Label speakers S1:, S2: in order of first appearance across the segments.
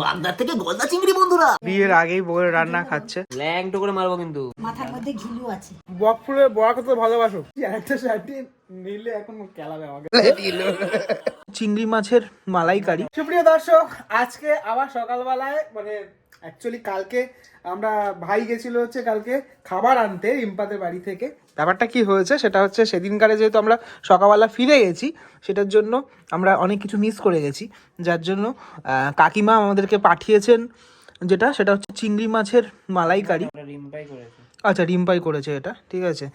S1: বাগদার থেকে গলদা চিংড়ি বন্ধুরা।
S2: বিয়ের আগেই বউয়ের রান্না খাচ্ছে।
S1: ল্যাংটো করে মারবো কিন্তু।
S3: মাথার মধ্যে ঘিলু আছে।
S2: বকফুলের বড়া কত ভালোবাসো একটা শার্টি নিলে এখন খেলাবে আমাকে। চিংড়ি মাছের মালাইকারি। সুপ্রিয় দর্শক আজকে আবার সকালবেলায় মানে অ্যাকচুয়ালি কালকে আমরা ভাই গেছিল হচ্ছে কালকে খাবার আনতে রিম্পাদের বাড়ি থেকে। ব্যাপারটা কি হয়েছে সেটা হচ্ছে সেদিনকারে যেহেতু আমরা সকালবেলা ফিরে গেছি সেটার জন্য আমরা অনেক কিছু মিস করে গেছি। যার জন্য কাকিমা আমাদেরকে পাঠিয়েছেন যেটা সেটা হচ্ছে চিংড়ি মাছের মালাইকারি।
S1: রিম্পাই করেছে।
S2: আচ্ছা রিম্পাই করেছে এটা ঠিক আছে।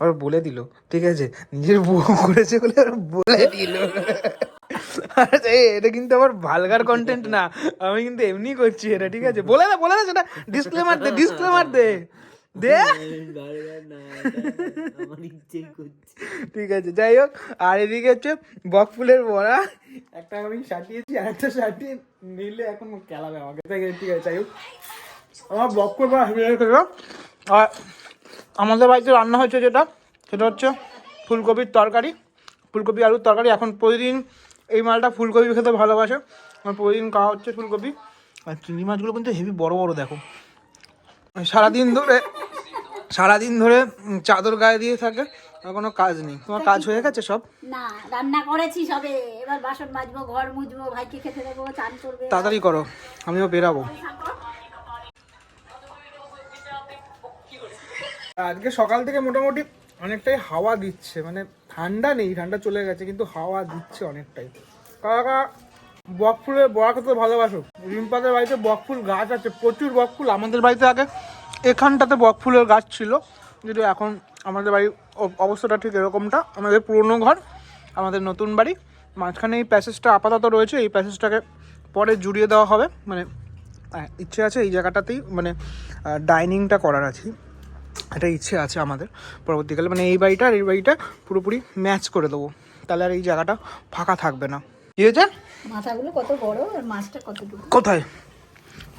S2: আর বলে দিল ঠিক আছে। নিজের বউ করেছে বলে বলে দিল। এটা কিন্তু আমার ভালগার কন্টেন্ট না। আমি কিন্তু এমনি করছি এটা, ঠিক আছে? বলে না বলে না সেটা। ডিসক্লেমার দে ডিসক্লেমার দে। দে। ঠিক আছে, যাই হোক। আর এদিকে হচ্ছে বকফুলের বড়া। একটা আমি সাটিয়েছি আর একটা সাটিয়ে নিলে এখন খেলাবে আমাকে। ঠিক আছে, যাই হোক। আমার বকফুল বড়া আর আমাদের বাড়িতে রান্না হয়েছে যেটা, সেটা হচ্ছে ফুলকপির তরকারি। ফুলকপি, আলুর তরকারি। এখন প্রতিদিন এই মালটা ফুলকপি খেতে ভালোবাসে। আমার প্রতিদিন খাওয়া হচ্ছে ফুলকপি। আর চিংড়ি মাছগুলো কিন্তু হেভি বড় বড় দেখো। সারাদিন ধরে সারাদিন ধরে চাদর গায়ে দিয়ে থাকে আর কোনো কাজ নেই। তোমার কাজ হয়ে গেছে সব?
S3: না রান্না করেছি সবে। এবার বাসন মাজবো ঘর মুছবো ভাইকে খেতে দেবো চান করবে।
S2: তাড়াতাড়ি করো আমিও বেরাবো। আজকে সকাল থেকে মোটামুটি অনেকটাই হাওয়া দিচ্ছে মানে ঠান্ডা নেই, ঠান্ডা চলে গেছে, কিন্তু হাওয়া দিচ্ছে অনেকটাই। কাকা বকফুলের বড়া খেতে ভালোবাসো। রিম্পাদের বাড়িতে বকফুল গাছ আছে, প্রচুর বকফুল আমাদের বাড়িতে আগে এখানটাতে বকফুলের গাছ ছিল, কিন্তু এখন আমাদের বাড়ির অবস্থাটা ঠিক এরকমটা। আমাদের পুরনো ঘর, আমাদের নতুন বাড়ি, মাঝখানে এই প্যাসেজটা আপাতত রয়েছে, এই প্যাসেজটাকে পরে জুড়িয়ে দেওয়া হবে। মানে ইচ্ছে আছে এই জায়গাটাতেই মানে ডাইনিংটা করার আছে। এটা ইচ্ছে আছে আমাদের পরবর্তীকালে। মানে এই বাড়িটা আর এই বাড়িটা পুরোপুরি ম্যাচ করে দেবো। তাহলে আর এই জায়গাটা ফাঁকা থাকবে না। কি হয়েছে?
S3: মাথাগুলো কত বড় আর মাছটা কতটুকু
S2: কোথায়?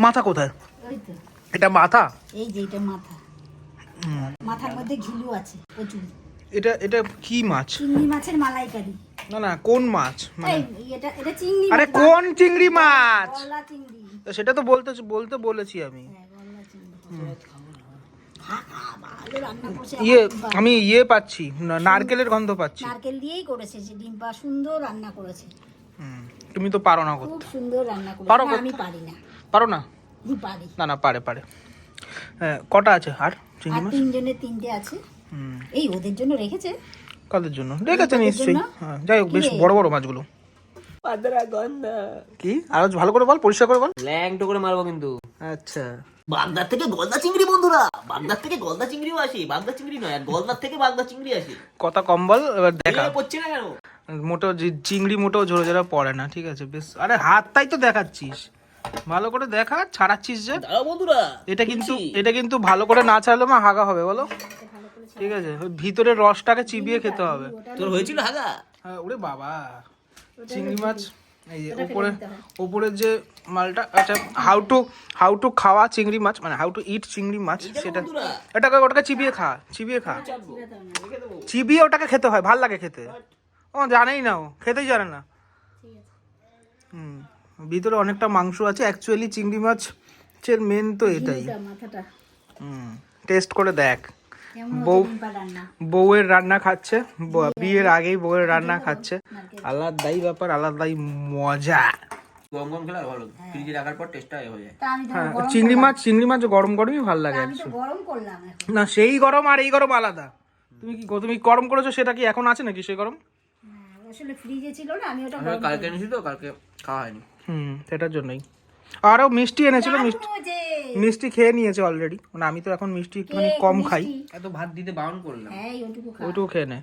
S2: মাথা কোথায়? এটা মাথা?
S3: এই যে এটা মাথা। মাথার মধ্যে ঘিলু আছে প্রচুর।
S2: এটা এটা কি মাছ?
S3: চিংড়ি মাছের মালাইকারি।
S2: না না কোন মাছ? মানে
S3: এটা এটা চিংড়ি
S2: আরে কোন চিংড়ি মাছ?
S3: চিংড়ি।
S2: সেটা তো বলতে বলতে বলেছি আমি।
S3: হ্যাঁ চিংড়ি খা, খা, ভালো রান্না করছে
S2: ইয়ে আমি ইয়ে পাচ্ছি নারকেলের গন্ধ পাচ্ছি।
S3: নারকেল দিয়েই করেছে যে ডিম্পা সুন্দর রান্না করেছে।
S2: তুমি তো পারো না করতে।
S3: খুব সুন্দর রান্না করেছে।
S2: পারো
S3: না, আমি পারি না।
S2: পারো না?
S3: পারি।
S2: না না পারে পারে। কটা আছে? আর চিংড়ি মাছ?
S3: তিনজনের তিনটে আছে। এই ওদের জন্য রেখেছে।
S2: কাদের জন্য? রেখেছে নিশ্চয়ই। হ্যাঁ, যাই হোক বেশ বড় বড় মাছগুলো।
S1: পাদরা গন্ধা
S2: কি? আরও ভালো করে বল পরিষ্কার করে বল।
S1: ল্যাংটো করে মারবো কিন্তু।
S2: আচ্ছা।
S1: বাগদার থেকে গলদা চিংড়ি বন্ধুরা। বাগদার থেকে গলদা চিংড়িও আসে বাগদা চিংড়ি নয় আর গলদার থেকে বাগদা চিংড়ি আসে।
S2: কথা কম বল এবার দেখা।
S1: পড়ছে না কেন?
S2: মোটো চিংড়ি মোটো ঝোড়ো ঝোড়া পড়ে না ঠিক আছে বেশ। আরে হাতটাই তো দেখাচ্ছিস। ভালো করে দেখা ছাড়াচ্ছিস যে।
S1: বন্ধুরা
S2: এটা কিন্তু এটা কিন্তু ভালো করে না ছাড়লে মা হাগা হবে বলো। ঠিক আছে ওই ভিতরের রসটাকে চিবিয়ে খেতে হবে।
S1: তোর হয়েছিল হাগা?
S2: হ্যাঁ ওরে বাবা। চিংড়ি মাছ? এই যে উপরে উপরের যে মালটা আচ্ছা হাউ টু হাউ টু খাওয়া চিংড়ি মাছ মানে হাউ টু ইট চিংড়ি মাছ সেটা
S1: এটাকে
S2: ওটাকে চিবিয়ে খা চিবিয়ে খা। চিবিয়ে ওটাকে খেতে হয় ভালো লাগে খেতে। ও জানেই না ও খেতেই জানে না। হুম ভিতরে অনেকটা মাংস আছে। অ্যাকচুয়ালি চিংড়ি মাছের মেন তো এটাই। হুম টেস্ট করে দেখ। বউ বউয়ের রান্না খাচ্ছে বিয়ের আগেই বউয়ের রান্না খাচ্ছে। আলাদাই ব্যাপার আলাদাই মজা।
S1: গরম গরম খেলে ভালো ফ্রিজে রাখার পর টেস্টটা হয়ে যায়।
S3: তা আমি তো
S2: হ্যাঁ চিংড়ি মাছ চিংড়ি মাছ গরম গরমই ভালো লাগে
S3: আমি তো গরম করলাম
S2: না সেই গরম আর এই গরম আলাদা। তুমি কি তুমি গরম করেছ সেটা কি এখন আছে নাকি সেই গরম?
S3: হ্যাঁ, আসলে ফ্রিজে ছিল না আমি ওটা
S1: কালকে এনেছি তো কালকে খাওয়া হয়নি।
S2: হুম সেটার জন্যই। আরও মিষ্টি এনেছিল মিষ্টি। মিষ্টি খেয়ে নিয়েছে অলরেডি মানে আমি তো এখন মিষ্টি একটুখানি কম খাই।
S1: এত ভাত দিতে বারণ করলাম।
S3: হ্যাঁ
S2: ওইটুকু খেয়ে নে।